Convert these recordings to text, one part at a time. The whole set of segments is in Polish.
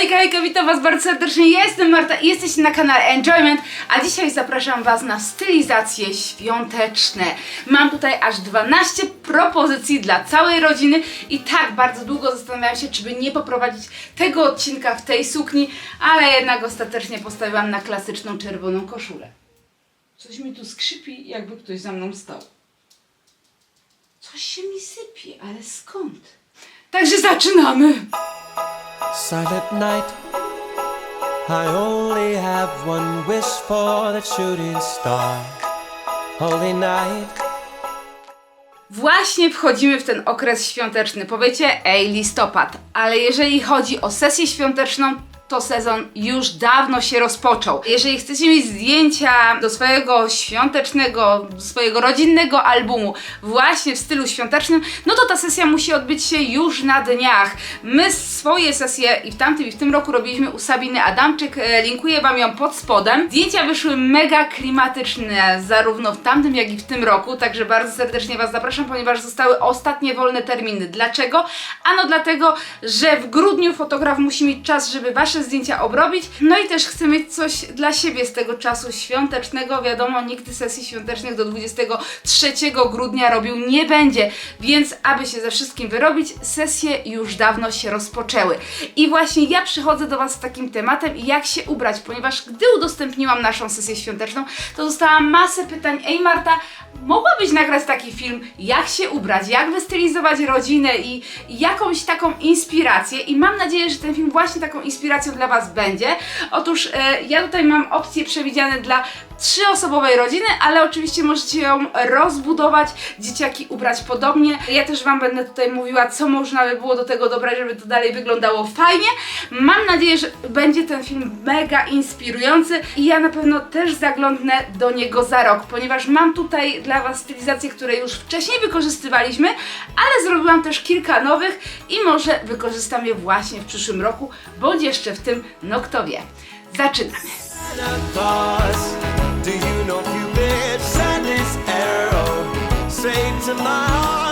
Hejka, hejka, witam was bardzo serdecznie, ja jestem Marta i jesteście na kanale Enjoyment, a dzisiaj zapraszam was na stylizacje świąteczne. Mam tutaj aż 12 propozycji dla całej rodziny i tak bardzo długo zastanawiałam się, czy by nie poprowadzić tego odcinka w tej sukni, ale jednak ostatecznie postawiłam na klasyczną czerwoną koszulę. Coś mi tu skrzypi, jakby ktoś za mną stał. Coś się mi sypie, ale skąd? Także zaczynamy! Silent night. I only have one wish for the shooting star. Holy night. Właśnie wchodzimy w ten okres świąteczny. Powiecie, ej, listopad, ale jeżeli chodzi o sesję świąteczną, to sezon już dawno się rozpoczął. Jeżeli chcecie mieć zdjęcia do swojego świątecznego, swojego rodzinnego albumu właśnie w stylu świątecznym, no to ta sesja musi odbyć się już na dniach. My swoje sesje i w tamtym i w tym roku robiliśmy u Sabiny Adamczyk, e, linkuję Wam ją pod spodem. Zdjęcia wyszły mega klimatyczne, zarówno w tamtym jak i w tym roku, także bardzo serdecznie Was zapraszam, ponieważ zostały ostatnie wolne terminy. Dlaczego? Ano dlatego, że w grudniu fotograf musi mieć czas, żeby Wasze zdjęcia obrobić, no i też chcę mieć coś dla siebie z tego czasu świątecznego. Wiadomo, nigdy sesji świątecznych do 23 grudnia robił nie będzie, więc aby się ze wszystkim wyrobić, sesje już dawno się rozpoczęły. I właśnie ja przychodzę do Was z takim tematem, jak się ubrać, ponieważ gdy udostępniłam naszą sesję świąteczną, to dostałam masę pytań. Ej Marta, mogłabyś nagrać taki film, jak się ubrać, jak wystylizować rodzinę i jakąś taką inspirację i mam nadzieję, że ten film właśnie taką inspiracją dla Was będzie. Otóż e, ja tutaj mam opcje przewidziane dla trzyosobowej rodziny, ale oczywiście możecie ją rozbudować, dzieciaki ubrać podobnie. Ja też Wam będę tutaj mówiła, co można by było do tego dobrać, żeby to dalej wyglądało fajnie. Mam nadzieję, że będzie ten film mega inspirujący i ja na pewno też zaglądnę do niego za rok, ponieważ mam tutaj dla Was stylizacje, które już wcześniej wykorzystywaliśmy, ale zrobiłam też kilka nowych i może wykorzystam je właśnie w przyszłym roku, bądź jeszcze w tym, no kto wie. Zaczynamy! Do you know Cupid sent his arrow to my heart.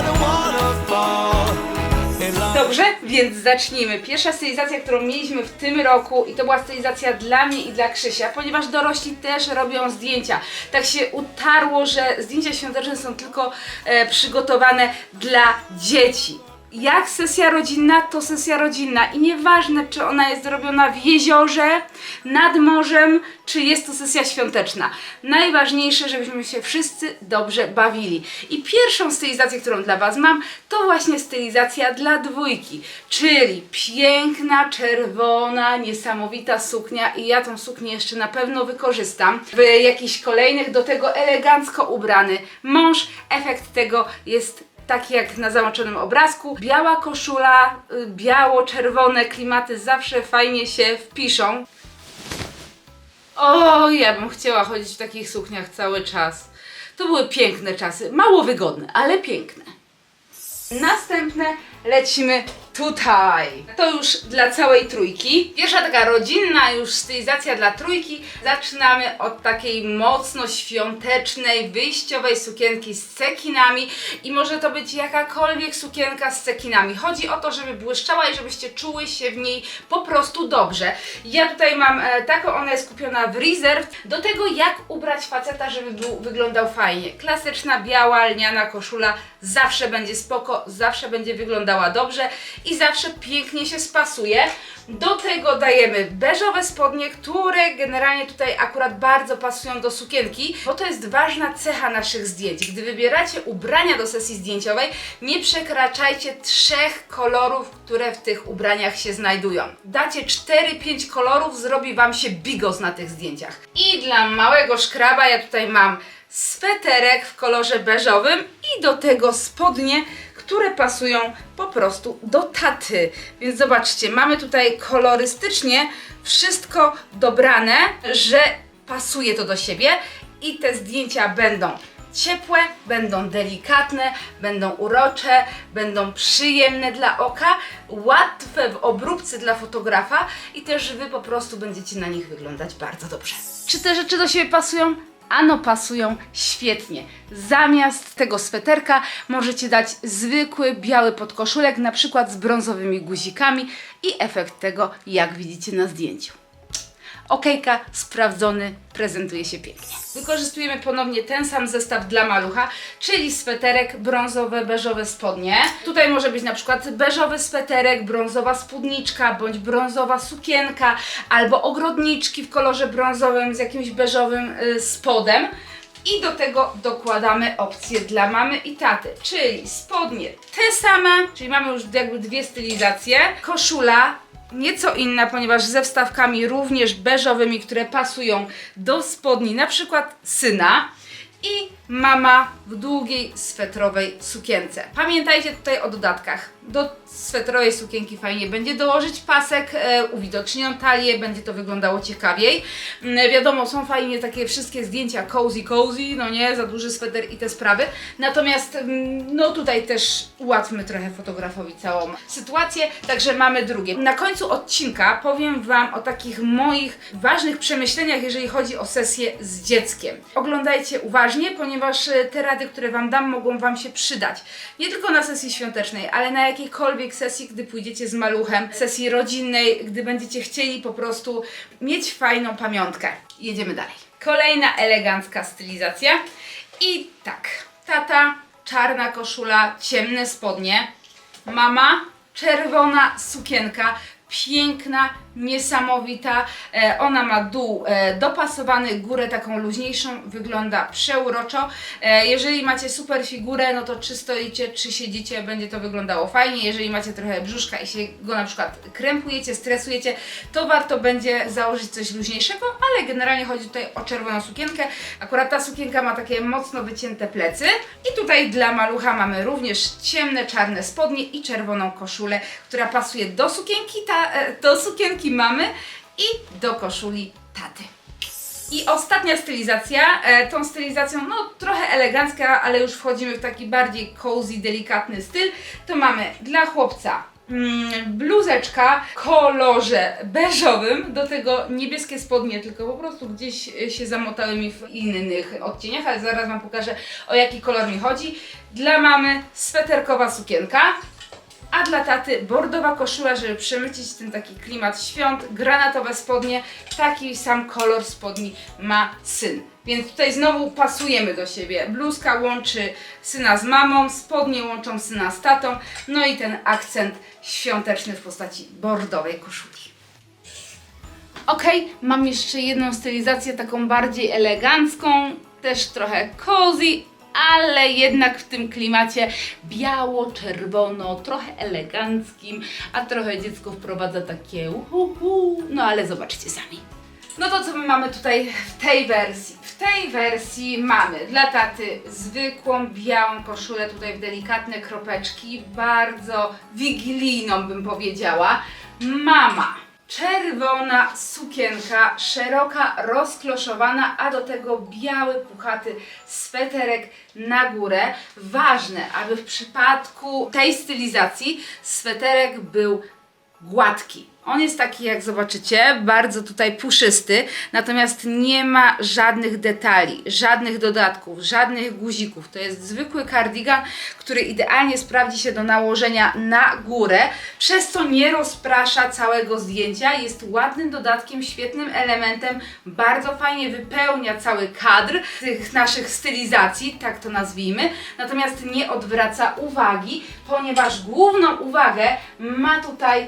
Dobrze, więc zacznijmy. Pierwsza stylizacja, którą mieliśmy w tym roku i to była stylizacja dla mnie i dla Krzysia, ponieważ dorośli też robią zdjęcia. Tak się utarło, że zdjęcia świąteczne są tylko e, przygotowane dla dzieci. Jak sesja rodzinna, to sesja rodzinna i nieważne, czy ona jest robiona w jeziorze, nad morzem, czy jest to sesja świąteczna. Najważniejsze, żebyśmy się wszyscy dobrze bawili. I pierwszą stylizację, którą dla Was mam, to właśnie stylizacja dla dwójki, czyli piękna, czerwona, niesamowita suknia i ja tą suknię jeszcze na pewno wykorzystam w jakichś kolejnych, do tego elegancko ubrany mąż. Efekt tego jest taki jak na załączonym obrazku. Biała koszula, y, biało-czerwone klimaty zawsze fajnie się wpiszą. O, ja bym chciała chodzić w takich sukniach cały czas. To były piękne czasy, mało wygodne, ale piękne. Następne lecimy tutaj. To już dla całej trójki. Pierwsza taka rodzinna już stylizacja dla trójki. Zaczynamy od takiej mocno świątecznej, wyjściowej sukienki z cekinami i może to być jakakolwiek sukienka z cekinami. Chodzi o to, żeby błyszczała i żebyście czuły się w niej po prostu dobrze. Ja tutaj mam e, taką, ona jest kupiona w Reserve. Do tego jak ubrać faceta, żeby był, wyglądał fajnie. Klasyczna, biała, lniana koszula zawsze będzie spoko, zawsze będzie wyglądała dobrze i zawsze pięknie się spasuje. Do tego dajemy beżowe spodnie, które generalnie tutaj akurat bardzo pasują do sukienki, bo to jest ważna cecha naszych zdjęć. Gdy wybieracie ubrania do sesji zdjęciowej, nie przekraczajcie trzech kolorów, które w tych ubraniach się znajdują. Dacie 4-5 kolorów, zrobi Wam się bigos na tych zdjęciach. I dla małego szkraba ja tutaj mam sweterek w kolorze beżowym i do tego spodnie, które pasują po prostu do taty. Więc zobaczcie, mamy tutaj kolorystycznie wszystko dobrane, że pasuje to do siebie i te zdjęcia będą ciepłe, będą delikatne, będą urocze, będą przyjemne dla oka, łatwe w obróbce dla fotografa i też Wy po prostu będziecie na nich wyglądać bardzo dobrze. Czy te rzeczy do siebie pasują? Ano pasują świetnie. Zamiast tego sweterka możecie dać zwykły biały podkoszulek, na przykład z brązowymi guzikami i efekt tego, jak widzicie na zdjęciu. Okejka sprawdzony, prezentuje się pięknie. Wykorzystujemy ponownie ten sam zestaw dla malucha, czyli sweterek, brązowe, beżowe spodnie. Tutaj może być na przykład beżowy sweterek, brązowa spódniczka, bądź brązowa sukienka, albo ogrodniczki w kolorze brązowym z jakimś beżowym y, spodem. I do tego dokładamy opcje dla mamy i taty, czyli spodnie te same, czyli mamy już jakby dwie stylizacje. Koszula nieco inna, ponieważ ze wstawkami również beżowymi, które pasują do spodni, na przykład syna. I mama w długiej swetrowej sukience. Pamiętajcie tutaj o dodatkach. Do swetrowej sukienki fajnie będzie dołożyć pasek, e, uwidocznią talię, będzie to wyglądało ciekawiej. Mm, wiadomo, są fajnie takie wszystkie zdjęcia cozy, cozy, no nie, za duży sweter i te sprawy. Natomiast mm, no tutaj też ułatwmy trochę fotografowi całą sytuację, także mamy drugie. Na końcu odcinka powiem Wam o takich moich ważnych przemyśleniach, jeżeli chodzi o sesję z dzieckiem. Oglądajcie uważnie, ponieważ e, te rady, które Wam dam, mogą Wam się przydać. Nie tylko na sesji świątecznej, ale na jakiejkolwiek sesji, gdy pójdziecie z maluchem, sesji rodzinnej, gdy będziecie chcieli po prostu mieć fajną pamiątkę. Jedziemy dalej. Kolejna elegancka stylizacja. I tak, tata, czarna koszula, ciemne spodnie, mama, czerwona sukienka, piękna, niesamowita. E, ona ma dół e, dopasowany, górę taką luźniejszą, wygląda przeuroczo. E, jeżeli macie super figurę, no to czy stoicie, czy siedzicie, będzie to wyglądało fajnie. Jeżeli macie trochę brzuszka i się go na przykład krępujecie, stresujecie, to warto będzie założyć coś luźniejszego, ale generalnie chodzi tutaj o czerwoną sukienkę. Akurat ta sukienka ma takie mocno wycięte plecy i tutaj dla malucha mamy również ciemne, czarne spodnie i czerwoną koszulę, która pasuje do sukienki, ta, do sukienki mamy i do koszuli taty. I ostatnia stylizacja, e, tą stylizacją no trochę elegancka, ale już wchodzimy w taki bardziej cozy, delikatny styl, to mamy dla chłopca mm, bluzeczka w kolorze beżowym, do tego niebieskie spodnie, tylko po prostu gdzieś e, się zamotały mi w innych odcieniach, ale zaraz Wam pokażę o jaki kolor mi chodzi. Dla mamy sweterkowa sukienka, a dla taty bordowa koszula, żeby przemycić ten taki klimat świąt, granatowe spodnie, taki sam kolor spodni ma syn. Więc tutaj znowu pasujemy do siebie. Bluzka łączy syna z mamą, spodnie łączą syna z tatą, no i ten akcent świąteczny w postaci bordowej koszuli. Ok, mam jeszcze jedną stylizację taką bardziej elegancką, też trochę cozy, ale jednak w tym klimacie biało-czerwono, trochę eleganckim, a trochę dziecko wprowadza takie uhu, no ale zobaczcie sami. No to co my mamy tutaj w tej wersji? W tej wersji mamy dla taty zwykłą białą koszulę, tutaj w delikatne kropeczki, bardzo wigilijną bym powiedziała. Mama, czerwona sukienka, szeroka, rozkloszowana, a do tego biały, puchaty sweterek na górę. Ważne, aby w przypadku tej stylizacji sweterek był gładki. On jest taki, jak zobaczycie, bardzo tutaj puszysty, natomiast nie ma żadnych detali, żadnych dodatków, żadnych guzików. To jest zwykły kardigan, który idealnie sprawdzi się do nałożenia na górę, przez co nie rozprasza całego zdjęcia. Jest ładnym dodatkiem, świetnym elementem, bardzo fajnie wypełnia cały kadr tych naszych stylizacji, tak to nazwijmy, natomiast nie odwraca uwagi, ponieważ główną uwagę ma tutaj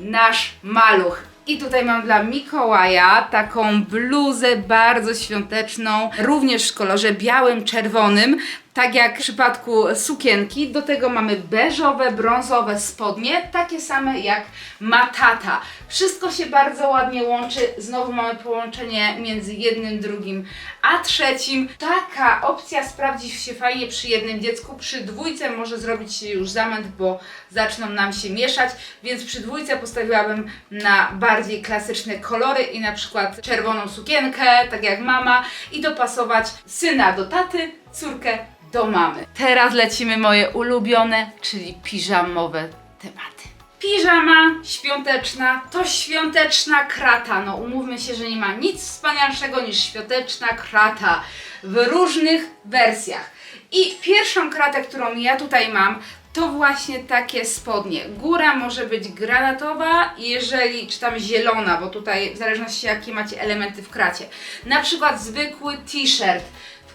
nasz maluch. I tutaj mam dla Mikołaja taką bluzę bardzo świąteczną, również w kolorze białym, czerwonym, tak jak w przypadku sukienki. Do tego mamy beżowe, brązowe spodnie, takie same jak ma tata. Wszystko się bardzo ładnie łączy. Znowu mamy połączenie między jednym, drugim, a trzecim. Taka opcja sprawdzi się fajnie przy jednym dziecku. Przy dwójce może zrobić się już zamęt, bo zaczną nam się mieszać, więc przy dwójce postawiłabym na bardziej klasyczne kolory i na przykład czerwoną sukienkę, tak jak mama, i dopasować syna do taty, córkę do mamy. Teraz lecimy moje ulubione, czyli piżamowe tematy. Piżama świąteczna to świąteczna krata. No umówmy się, że nie ma nic wspanialszego niż świąteczna krata w różnych wersjach. I pierwszą kratę, którą ja tutaj mam, to właśnie takie spodnie. Góra może być granatowa, jeżeli, czy tam zielona, bo tutaj w zależności jakie macie elementy w kracie. Na przykład zwykły t-shirt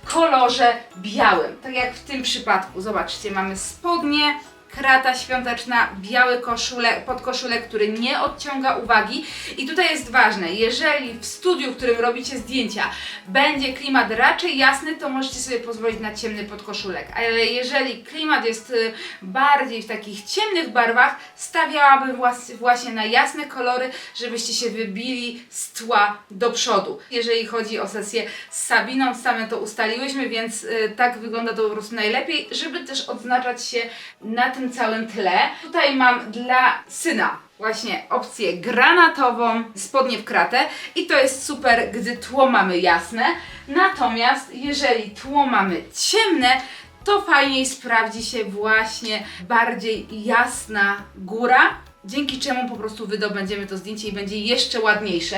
kolorze białym, tak jak w tym przypadku. Zobaczcie, mamy spodnie, krata świąteczna, biały koszulek, podkoszulek, który nie odciąga uwagi. I tutaj jest ważne, jeżeli w studiu, w którym robicie zdjęcia, będzie klimat raczej jasny, to możecie sobie pozwolić na ciemny podkoszulek. Ale jeżeli klimat jest y, bardziej w takich ciemnych barwach, stawiałabym właśnie na jasne kolory, żebyście się wybili z tła do przodu. Jeżeli chodzi o sesję z Sabiną, same to ustaliłyśmy, więc y, tak wygląda to po prostu najlepiej, żeby też odznaczać się na tym całym tle. Tutaj mam dla syna właśnie opcję granatową, spodnie w kratę i to jest super, gdy tło mamy jasne. Natomiast jeżeli tło mamy ciemne, to fajniej sprawdzi się właśnie bardziej jasna góra, dzięki czemu po prostu wydobędziemy to zdjęcie i będzie jeszcze ładniejsze.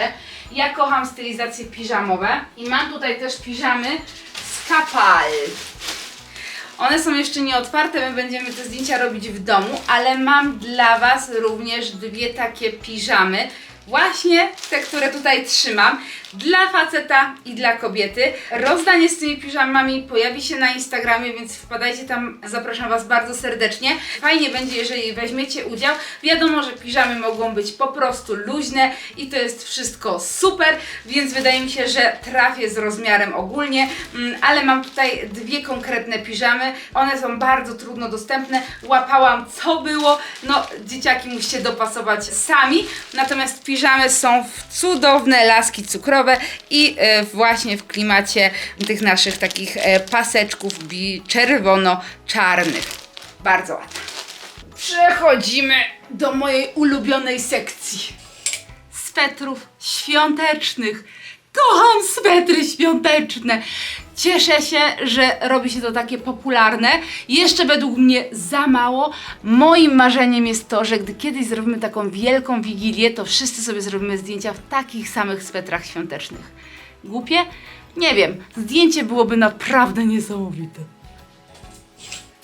Ja kocham stylizacje piżamowe i mam tutaj też piżamy z kapal. One są jeszcze nie otwarte, my będziemy te zdjęcia robić w domu, ale mam dla Was również dwie takie piżamy. Właśnie te, które tutaj trzymam, dla faceta i dla kobiety. Rozdanie z tymi piżamami pojawi się na Instagramie, więc wpadajcie tam, zapraszam Was bardzo serdecznie. Fajnie będzie, jeżeli weźmiecie udział. Wiadomo, że piżamy mogą być po prostu luźne i to jest wszystko super, więc wydaje mi się, że trafię z rozmiarem ogólnie, Mm, ale mam tutaj dwie konkretne piżamy. One są bardzo trudno dostępne. Łapałam co było. No, dzieciaki musicie dopasować sami. Natomiast piżamy są w cudowne laski cukrowe i e, właśnie w klimacie tych naszych takich e, paseczków bi- czerwono-czarnych. Bardzo ładne. Przechodzimy do mojej ulubionej sekcji swetrów świątecznych. Kocham swetry świąteczne. Cieszę się, że robi się to takie popularne. Jeszcze według mnie za mało. Moim marzeniem jest to, że gdy kiedyś zrobimy taką wielką wigilię, to wszyscy sobie zrobimy zdjęcia w takich samych swetrach świątecznych. Głupie? Nie wiem. Zdjęcie byłoby naprawdę niesamowite.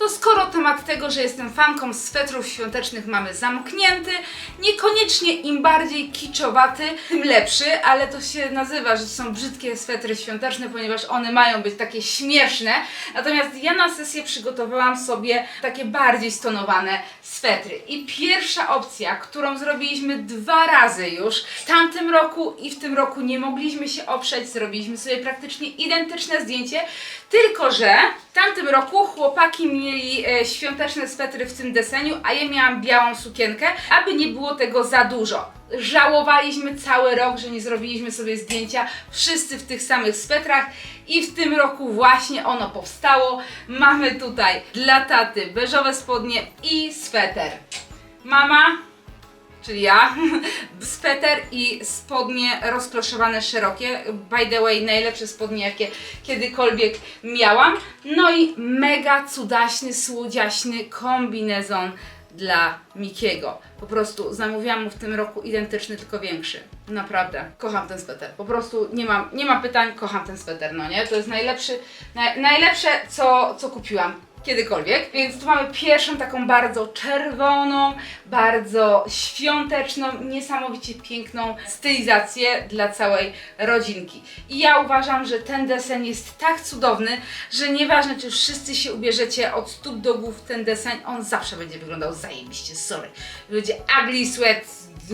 To skoro temat tego, że jestem fanką swetrów świątecznych mamy zamknięty, niekoniecznie im bardziej kiczowaty, tym lepszy, ale to się nazywa, że są brzydkie swetry świąteczne, ponieważ one mają być takie śmieszne. Natomiast ja na sesję przygotowałam sobie takie bardziej stonowane swetry. I pierwsza opcja, którą zrobiliśmy dwa razy już, w tamtym roku i w tym roku nie mogliśmy się oprzeć, zrobiliśmy sobie praktycznie identyczne zdjęcie, tylko że w tamtym roku chłopaki mieli e, świąteczne swetry w tym deseniu, a ja miałam białą sukienkę, aby nie było tego za dużo. Żałowaliśmy cały rok, że nie zrobiliśmy sobie zdjęcia wszyscy w tych samych swetrach i w tym roku właśnie ono powstało. Mamy tutaj dla taty beżowe spodnie i sweter. Mama czyli ja, sweter i spodnie rozkloszowane szerokie. By the way, najlepsze spodnie, jakie kiedykolwiek miałam. No i mega cudaśny, słodziaśny kombinezon dla Mikiego. Po prostu zamówiłam mu w tym roku identyczny, tylko większy. Naprawdę, kocham ten sweter. Po prostu nie mam, nie ma pytań, kocham ten sweter, no nie? To jest najlepszy, naj, najlepsze, co, co kupiłam kiedykolwiek. Więc tu mamy pierwszą taką bardzo czerwoną, bardzo świąteczną, niesamowicie piękną stylizację dla całej rodzinki. I ja uważam, że ten desen jest tak cudowny, że nieważne czy wszyscy się ubierzecie od stóp do głów ten desen, on zawsze będzie wyglądał zajebiście, sorry. Będzie ugly sweat,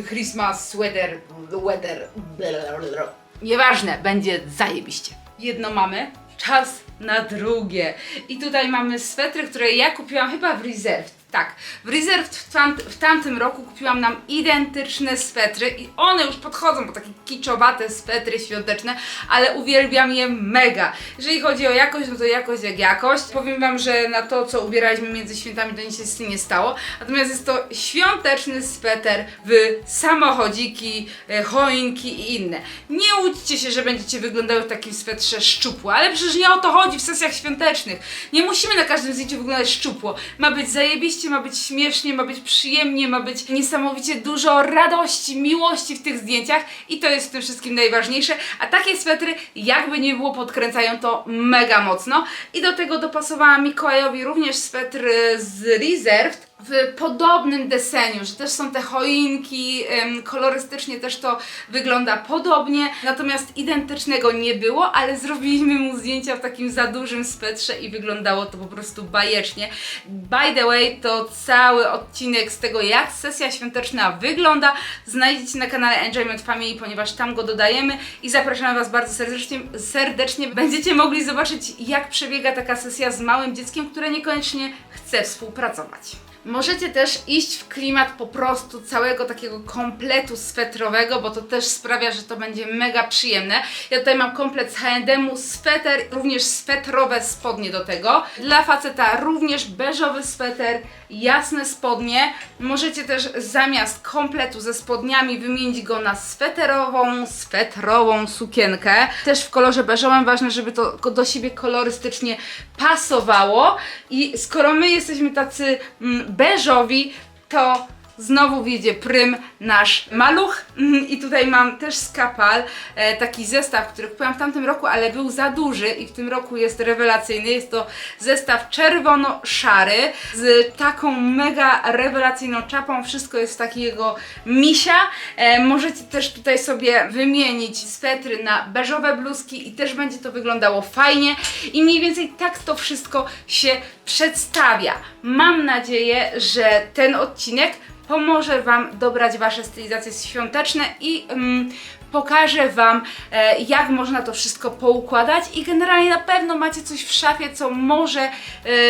Christmas sweater, weather, blablabla. Nieważne, będzie zajebiście. Jedno mamy, czas na drugie. I tutaj mamy swetry, które ja kupiłam chyba w Reserved. Tak, w Reserved w, w tamtym roku kupiłam nam identyczne swetry i one już podchodzą, bo takie kiczowate swetry świąteczne, ale uwielbiam je mega. Jeżeli chodzi o jakość, no to jakość jak jakość. Powiem Wam, że na to, co ubieraliśmy między świętami, to nic się nie stało. Natomiast jest to świąteczny sweter w samochodziki, e, choinki i inne. Nie łudźcie się, że będziecie wyglądały w takim swetrze szczupło, ale przecież nie o to chodzi w sesjach świątecznych. Nie musimy na każdym zdjęciu wyglądać szczupło. Ma być zajebiście ma być śmiesznie, ma być przyjemnie, ma być niesamowicie dużo radości, miłości w tych zdjęciach i to jest w tym wszystkim najważniejsze. A takie swetry, jakby nie było, podkręcają to mega mocno. I do tego dopasowałam Mikołajowi również swetr z Reserved w podobnym deseniu, że też są te choinki, kolorystycznie też to wygląda podobnie, natomiast identycznego nie było, ale zrobiliśmy mu zdjęcia w takim za dużym swetrze i wyglądało to po prostu bajecznie. By the way, to cały odcinek z tego, jak sesja świąteczna wygląda, znajdziecie na kanale Enjoyment Family, ponieważ tam go dodajemy i zapraszam Was bardzo serdecznie. serdecznie. Będziecie mogli zobaczyć, jak przebiega taka sesja z małym dzieckiem, które niekoniecznie chce współpracować. Możecie też iść w klimat po prostu całego takiego kompletu swetrowego, bo to też sprawia, że to będzie mega przyjemne. Ja tutaj mam komplet z H&M-u, sweter, również swetrowe spodnie do tego. Dla faceta również beżowy sweter, jasne spodnie. Możecie też zamiast kompletu ze spodniami wymienić go na sweterową, swetrową sukienkę. Też w kolorze beżowym, ważne, żeby to do siebie kolorystycznie pasowało. I skoro my jesteśmy tacy mm, beżowi, to znowu wiedzie prym nasz maluch. Mhm, I tutaj mam też skapal, e, taki zestaw, który kupiłam w tamtym roku, ale był za duży i w tym roku jest rewelacyjny. Jest to zestaw czerwono-szary z taką mega rewelacyjną czapą. Wszystko jest takiego misia. E, możecie też tutaj sobie wymienić swetry na beżowe bluzki i też będzie to wyglądało fajnie. I mniej więcej tak to wszystko się przedstawia. Mam nadzieję, że ten odcinek pomoże Wam dobrać Wasze stylizacje świąteczne i mm, pokaże Wam, e, jak można to wszystko poukładać i generalnie na pewno macie coś w szafie, co może e,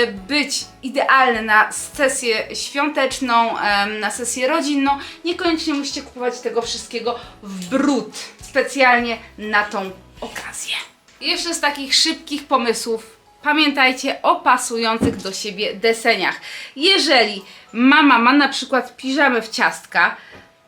być idealne na sesję świąteczną, em, na sesję rodzinną. Niekoniecznie musicie kupować tego wszystkiego w brud, specjalnie na tą okazję. Jeszcze z takich szybkich pomysłów Pamiętajcie o pasujących do siebie deseniach. Jeżeli mama ma na przykład piżamę w ciastka,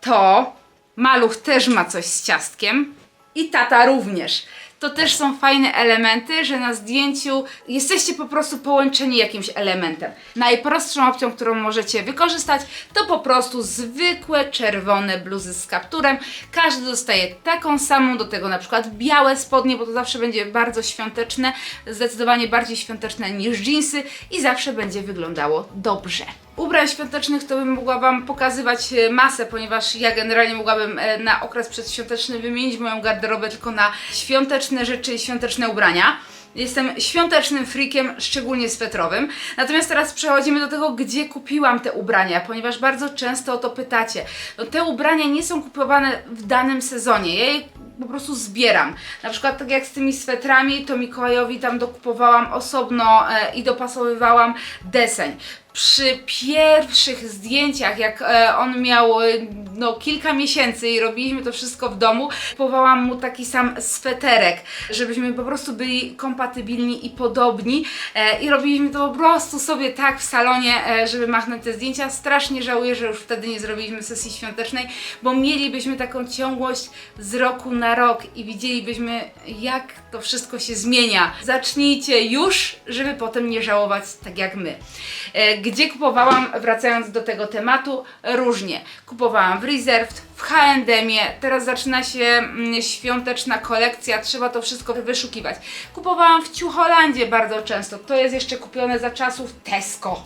to maluch też ma coś z ciastkiem i tata również. To też są fajne elementy, że na zdjęciu jesteście po prostu połączeni jakimś elementem. Najprostszą opcją, którą możecie wykorzystać, to po prostu zwykłe czerwone bluzy z kapturem. Każdy dostaje taką samą, do tego na przykład białe spodnie, bo to zawsze będzie bardzo świąteczne, zdecydowanie bardziej świąteczne niż jeansy i zawsze będzie wyglądało dobrze. Ubrań świątecznych to bym mogła Wam pokazywać e, masę, ponieważ ja generalnie mogłabym e, na okres przedświąteczny wymienić moją garderobę tylko na świąteczne rzeczy i świąteczne ubrania. Jestem świątecznym freakiem, szczególnie swetrowym. Natomiast teraz przechodzimy do tego, gdzie kupiłam te ubrania, ponieważ bardzo często o to pytacie. No, te ubrania nie są kupowane w danym sezonie. Ja je po prostu zbieram. Na przykład tak jak z tymi swetrami, to Mikołajowi tam dokupowałam osobno e, i dopasowywałam deseń. Przy pierwszych zdjęciach, jak e, on miał e, no, kilka miesięcy i robiliśmy to wszystko w domu, kupowałam mu taki sam sweterek, żebyśmy po prostu byli kompatybilni i podobni i robiliśmy to po prostu sobie tak w salonie, żeby machnąć te zdjęcia. Strasznie żałuję, że już wtedy nie zrobiliśmy sesji świątecznej, bo mielibyśmy taką ciągłość z roku na rok i widzielibyśmy jak to wszystko się zmienia. Zacznijcie już, żeby potem nie żałować tak jak my. E, Gdzie kupowałam, wracając do tego tematu, różnie. Kupowałam w Reserved, w H&M-ie, teraz zaczyna się mm, świąteczna kolekcja, trzeba to wszystko wyszukiwać. Kupowałam w Ciucholandzie bardzo często, to jest jeszcze kupione za czasów Tesco.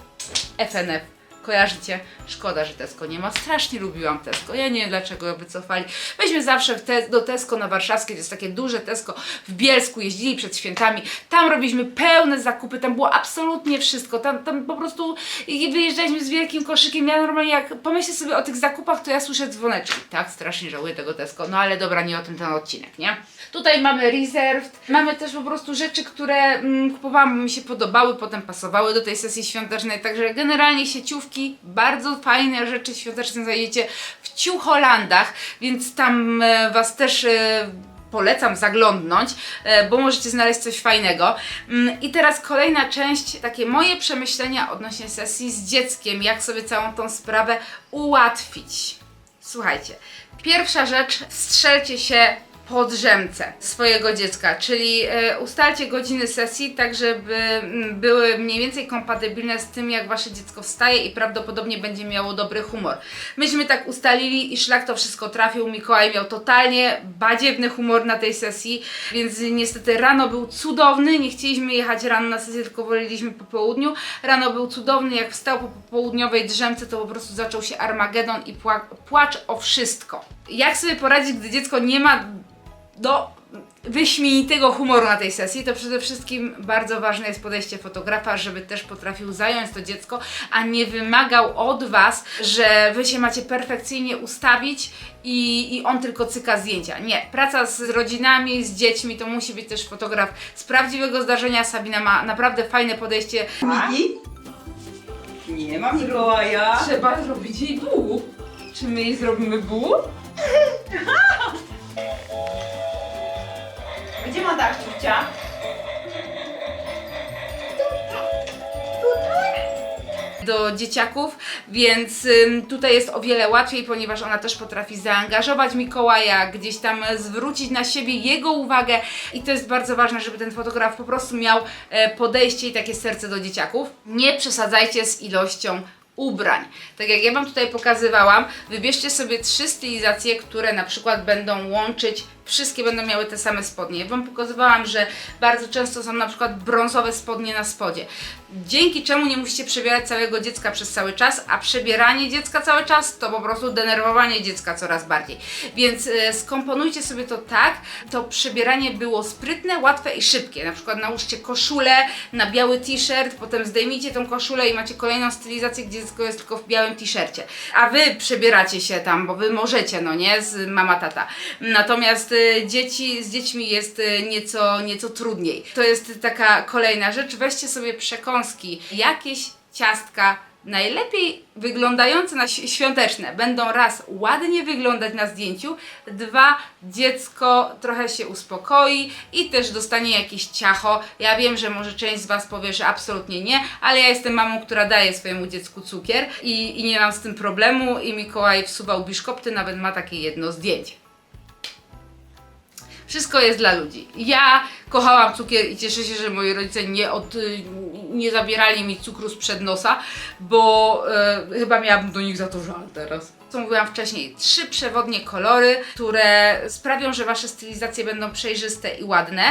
FNF. Kojarzycie? Szkoda, że Tesco nie ma. Strasznie lubiłam Tesco. Ja nie wiem dlaczego wycofali. Myśmy zawsze te, do Tesco na Warszawskiej, to jest takie duże Tesco w Bielsku, jeździli przed świętami. Tam robiliśmy pełne zakupy, tam było absolutnie wszystko. Tam, tam po prostu wyjeżdżaliśmy z wielkim koszykiem. Ja normalnie jak pomyślę sobie o tych zakupach, to ja słyszę dzwoneczki. Tak, strasznie żałuję tego Tesco. No ale dobra, nie o tym ten odcinek, nie? Tutaj mamy Reserved. Mamy też po prostu rzeczy, które mm, kupowałam, mi się podobały, potem pasowały do tej sesji świątecznej. Także generalnie sieciówki, bardzo fajne rzeczy świąteczne znajdziecie w Ciucholandach, więc tam e, Was też e, polecam zaglądnąć, e, bo możecie znaleźć coś fajnego. Mm, I teraz kolejna część, takie moje przemyślenia odnośnie sesji z dzieckiem, jak sobie całą tą sprawę ułatwić. Słuchajcie, pierwsza rzecz, strzelcie się po drzemce swojego dziecka, czyli e, ustalcie godziny sesji, tak żeby mm, były mniej więcej kompatybilne z tym, jak wasze dziecko wstaje i prawdopodobnie będzie miało dobry humor. Myśmy tak ustalili i szlak to wszystko trafił. Mikołaj miał totalnie badziewny humor na tej sesji, więc niestety rano był cudowny. Nie chcieliśmy jechać rano na sesję, tylko woleliśmy po południu. Rano był cudowny, jak wstał po południowej drzemce, to po prostu zaczął się Armagedon i pła- płacz o wszystko. Jak sobie poradzić, gdy dziecko nie ma do wyśmienitego humoru na tej sesji, to przede wszystkim bardzo ważne jest podejście fotografa, żeby też potrafił zająć to dziecko, a nie wymagał od Was, że Wy się macie perfekcyjnie ustawić i, i on tylko cyka zdjęcia. Nie, praca z rodzinami, z dziećmi to musi być też fotograf z prawdziwego zdarzenia. Sabina ma naprawdę fajne podejście. Miki? Nie ma Mikołaja. Trzeba zrobić jej buł. Czy my jej zrobimy buł? Gdzie ma ta sztucia? do dzieciaków, więc tutaj jest o wiele łatwiej, ponieważ ona też potrafi zaangażować Mikołaja, gdzieś tam zwrócić na siebie jego uwagę i to jest bardzo ważne, żeby ten fotograf po prostu miał e, podejście i takie serce do dzieciaków. Nie przesadzajcie z ilością ubrań. Tak jak ja Wam tutaj pokazywałam, wybierzcie sobie trzy stylizacje, które na przykład będą łączyć wszystkie będą miały te same spodnie. Ja Wam pokazywałam, że bardzo często są na przykład brązowe spodnie na spodzie. Dzięki czemu nie musicie przebierać całego dziecka przez cały czas, a przebieranie dziecka cały czas to po prostu denerwowanie dziecka coraz bardziej. Więc e, skomponujcie sobie to tak, to przebieranie było sprytne, łatwe i szybkie. Na przykład nałóżcie koszulę na biały t-shirt, potem zdejmijcie tą koszulę i macie kolejną stylizację, gdzie dziecko jest tylko w białym t-shircie. A wy przebieracie się tam, bo wy możecie, no nie, z mama, tata. Natomiast dzieci, z dziećmi jest e, nieco, nieco trudniej. To jest taka kolejna rzecz. Weźcie sobie przekąski, jakieś ciastka, najlepiej wyglądające na świąteczne. Będą raz ładnie wyglądać na zdjęciu, dwa dziecko trochę się uspokoi i też dostanie jakieś ciacho. Ja wiem, że może część z Was powie, że absolutnie nie, ale ja jestem mamą, która daje swojemu dziecku cukier i, i nie mam z tym problemu i Mikołaj wsuwał biszkopty, nawet ma takie jedno zdjęcie. Wszystko jest dla ludzi. Ja kochałam cukier i cieszę się, że moi rodzice nie, od, nie zabierali mi cukru sprzed nosa, bo e, chyba miałabym do nich za to żal teraz. Co mówiłam wcześniej, trzy przewodnie kolory, które sprawią, że Wasze stylizacje będą przejrzyste i ładne.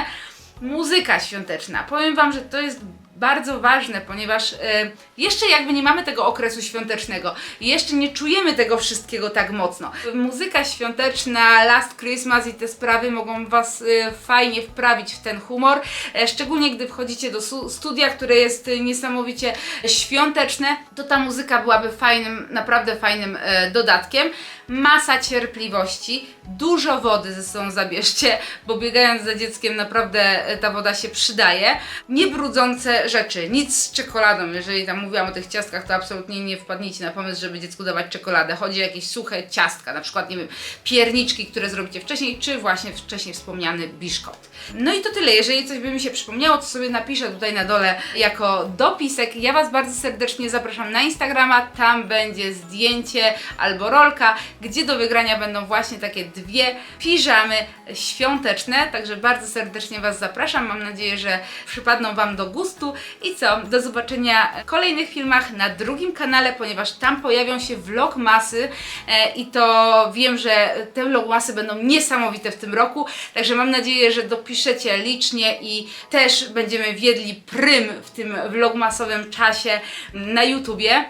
Muzyka świąteczna. Powiem Wam, że to jest bardzo ważne, ponieważ e, jeszcze jakby nie mamy tego okresu świątecznego, jeszcze nie czujemy tego wszystkiego tak mocno. Muzyka świąteczna, Last Christmas i te sprawy mogą Was e, fajnie wprawić w ten humor, e, szczególnie gdy wchodzicie do studia, które jest e, niesamowicie świąteczne, to ta muzyka byłaby fajnym, naprawdę fajnym e, dodatkiem. Masa cierpliwości, dużo wody ze sobą zabierzcie, bo biegając za dzieckiem naprawdę e, ta woda się przydaje. Niebrudzące rzeczy, nic z czekoladą. Jeżeli tam mówiłam o tych ciastkach, to absolutnie nie wpadnijcie na pomysł, żeby dziecku dawać czekoladę. Chodzi o jakieś suche ciastka, na przykład, nie wiem, pierniczki, które zrobicie wcześniej, czy właśnie wcześniej wspomniany biszkopt. No i to tyle. Jeżeli coś by mi się przypomniało, to sobie napiszę tutaj na dole jako dopisek. Ja Was bardzo serdecznie zapraszam na Instagrama. Tam będzie zdjęcie albo rolka, gdzie do wygrania będą właśnie takie dwie piżamy świąteczne. Także bardzo serdecznie Was zapraszam. Mam nadzieję, że przypadną Wam do gustu. I co? Do zobaczenia w kolejnych filmach na drugim kanale, ponieważ tam pojawią się vlogmasy e, i to wiem, że te vlogmasy będą niesamowite w tym roku. Także mam nadzieję, że dopiszecie licznie i też będziemy wiedli prym w tym vlogmasowym czasie na YouTubie.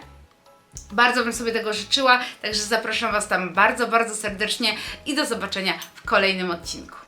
Bardzo bym sobie tego życzyła, także zapraszam Was tam bardzo, bardzo serdecznie i do zobaczenia w kolejnym odcinku.